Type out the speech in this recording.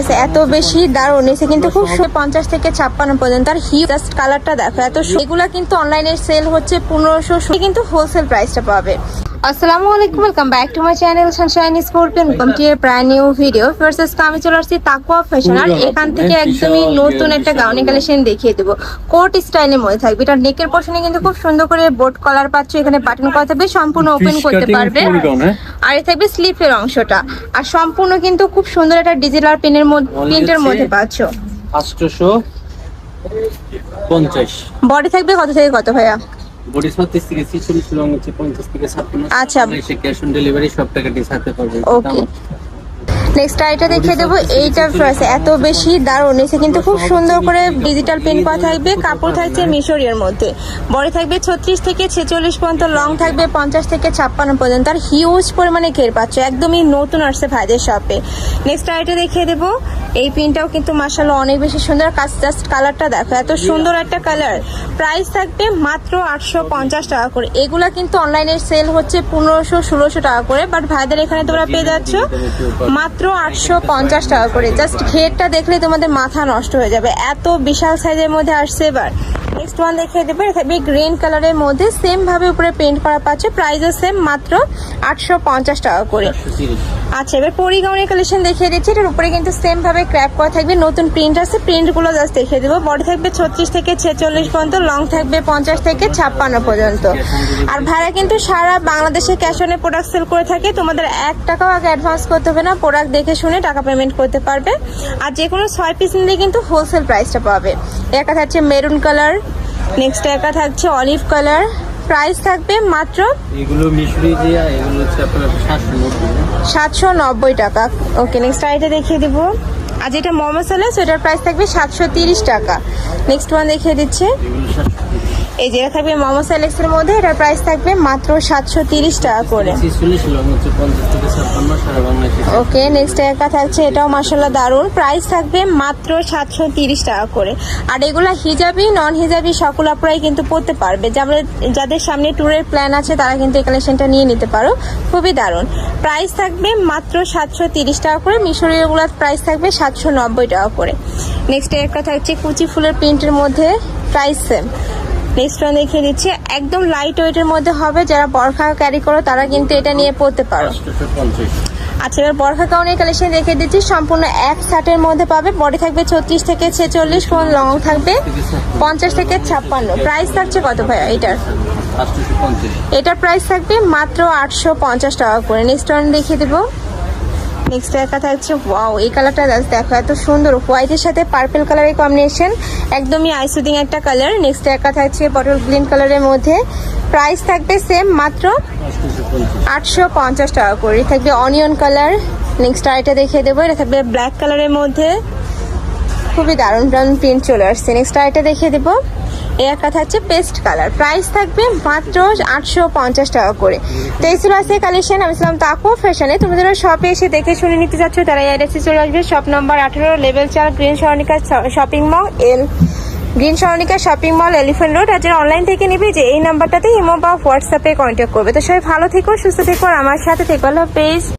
আছে, এত বেশি দারুণ। এসে কিন্তু খুব পঞ্চাশ থেকে ছাপ্পান্ন পর্যন্ত। আর হিউ জাস্ট কালারটা দেখো, এত এগুলা কিন্তু অনলাইনে সেল হচ্ছে পনেরোশো কিন্তু হোলসেল প্রাইসটা পাবে। আসসালামু আলাইকুম welcome back to my channel sunshine scorpion welcome to brand new video first আজকে আমি চলে আসছি তাকুয়া ফ্যাশন আর এখান থেকে একদমই নতুন একটা গাউনি কালেকশন দেখিয়ে দেবো। কোট স্টাইলের মধ্যে থাকবে। এটা নেকের পশনে কিন্তু খুব সুন্দর করে বোট কলার পাচ্ছ এখানে বাটন করা থাকবে সম্পূর্ণ ওপেন করতে পারবে। আর এ থাকবে স্লিপের অংশটা। আর সম্পূর্ণ কিন্তু খুব সুন্দর একটা ডিজিটাল পেনের মধ্যে প্রিন্টের মধ্যে পাচ্ছ। আটশোশো পঞ্চাশ। বডি থাকবে কত থেকে কত ভাইয়া? বডি থেকে লং হচ্ছে পঞ্চাশ থেকে ছাপ্পান্ন। আচ্ছা। ক্যাশ অন ডেলিভারি সব টাকা দিয়ে সাথে পারবেন ওকে নেক্সট আইটা দেখিয়ে দেবো, এইটা আছে এত বেশি দারুণ। নিচে কিন্তু খুব সুন্দর করে ডিজিটাল পেন করা থাকবে, কাপড় থাকছে মিশরীয় মধ্যে। বডি থাকবে ছত্রিশ থেকে ছেচল্লিশ পর্যন্ত লং থাকবে পঞ্চাশ থেকে ছাপ্পান্ন পর্যন্ত, আর হিউজ পরিমাণে ঘের পাচ্ছ, একদমই নতুন আসছে ভাইদের শপে নেক্সট আইটা দেখিয়ে দেবো, এই পিনটাও কিন্তু মাসাল্লাহ অনেক বেশি সুন্দর কাজ জাস্ট কালারটা দেখো, এত সুন্দর একটা কালার প্রাইস থাকবে মাত্র আটশো পঞ্চাশ টাকা করে। এগুলা কিন্তু অনলাইনে সেল হচ্ছে পনেরোশো, ষোলোশো টাকা করে বাট ভাইদের এখানে তোমরা পেয়ে যাচ্ছ মাত্র আটশো পঞ্চাশ টাকা করে। জাস্ট ঘেরটা দেখলে তোমাদের মাথা নষ্ট হয়ে যাবে। এত বিশাল সাইজের মধ্যে আসছে এবার। নেক্সট ওয়ান দেখিয়ে দেবে। থাকবে গ্রিন কালারের মধ্যে। সেম ভাবে উপরে পেন্ট করা পাচ্ছে প্রাইসও সেম মাত্র আটশো পঞ্চাশ টাকা করে। আচ্ছা এবার পরিগাউনের কালেকশন দেখিয়ে দিচ্ছি। এটার উপরে কিন্তু সেম ভাবে ক্র্যাপ করা থাকবে। নতুন প্রিন্ট আছে। প্রিন্টগুলো জাস্ট দেখিয়ে দেবো। বডি থাকবে ছত্রিশ থেকে ছেচল্লিশ পর্যন্ত লং থাকবে পঞ্চাশ থেকে ছাপ্পান্ন পর্যন্ত। আর ভাড়া কিন্তু সারা বাংলাদেশে ক্যাশ অনে প্রোডাক্ট সেল করে থাকে। তোমাদের এক টাকাও আগে অ্যাডভান্স করতে হবে না। প্রোডাক্ট দেখে শুনে টাকা পেমেন্ট করতে পারবে। আর যে কোনো ছয় পিস নিলে কিন্তু হোলসেল প্রাইসটা পাবে। একা থাকছে মেরুন কালার নেক্সট একা থাকছে অলিভ কালার প্রাইস থাকবে মাত্র এগুলো মিশরি দিয়ে এগুলো হচ্ছে আপনার টাকা। ওকে নেক্সট আইটা দেখিয়ে দিব। আর যেটা মোমো সালে সেটার প্রাইস থাকবে সাতশো তিরিশ টাকা। নেক্সট ওয়ান দেখিয়ে দিচ্ছে। এই যেটা থাকবে মোমো সেলেক্সের মধ্যে এটার প্রাইস থাকবে মাত্র সাতশো তিরিশ টাকা করে। ছিচল্লিশ লং হচ্ছে পঞ্চাশ থেকে ছাপ্পান্ন সারা বাংলাদেশে ওকে নেক্সট একা থাকছে, এটাও মাসাল্লাহ দারুণ। প্রাইস থাকবে মাত্র সাতশো তিরিশ টাকা করে। আর এগুলো হিজাবি নন হিজাবি সকল আপনারাই কিন্তু পড়তে পারবে। যাদের যাদের সামনে ট্যুরের প্ল্যান আছে, তারা কিন্তু এই কালেকশনটা নিয়ে নিতে পারো। খুবই দারুণ। প্রাইস থাকবে মাত্র সাতশো তিরিশ টাকা করে। মিশরীয়গুলোর প্রাইস থাকবে সাতশো নব্বই টাকা করে। নেক্সট একটা থাকছে কুচি ফুলের প্রিন্টের মধ্যে প্রাইস সেম নেক্সট ওয়ান দেখিয়ে দিচ্ছি। একদম লাইট ওয়েটের মধ্যে হবে। যারা বরখা ক্যারি করো, তারা কিন্তু এটা নিয়ে পড়তে পারো। আচ্ছা এবার বরখা কাউনের কালেকশন দেখে দিচ্ছি। সম্পূর্ণ এক শার্টের মধ্যে পাবে। বডি থাকবে ছত্রিশ থেকে ছেচল্লিশ কোন লং থাকবে পঞ্চাশ থেকে ছাপ্পান্ন। প্রাইস থাকছে কত ভাইয়া এটার? এটার প্রাইস থাকবে মাত্র আটশো পঞ্চাশ টাকা করে। নেক্সট ওয়ান দেখিয়ে দেবো। নেক্সট একা থাকছে ওয়াও এই কালারটা দেখো এত সুন্দর। হোয়াইটের সাথে পার্পল কালারের কম্বিনেশন একদমই আইসুদিং একটা কালার নেক্সট একা থাকছে পটল গ্রিন কালারের মধ্যে। প্রাইস থাকবে সেম মাত্র আটশো পঞ্চাশ টাকা করে। থাকবে অনিয়ন কালার নেক্সট আইটা দেখিয়ে দেবো। এটা থাকবে ব্ল্যাক কালারের মধ্যে। খুবই দারুণ দারুণ প্রিন্ট চলে আসছে। নেক্সট আইটা দেখিয়ে দেবো। এই একটা থাকছে পেস্ট কালার প্রাইস থাকবে মাত্র আটশো পঞ্চাশ টাকা করে। তো এই ছিল আজকে কালেকশন আমি ছিলাম তাকো ফ্যাশনে তুমি যারা শপে এসে দেখে শুনে নিতে চাচ্ছ, তারা এই অ্যাড্রেসে চলে আসবে। শপ নম্বর আঠারো লেভেল চার গ্রিন সরণিকা শপিং মল এল green Saranika shopping mall, elephant road. যারা অনলাইন থেকে নিবি যে এই নাম্বারটাতে ইমো বা হোয়াটসঅ্যাপে কন্ট্যাক্ট করবে। তো সবাই ভালো থেকো, সুস্থ থেকো আমার সাথে থেকো। আল্লাহ হাফেজ।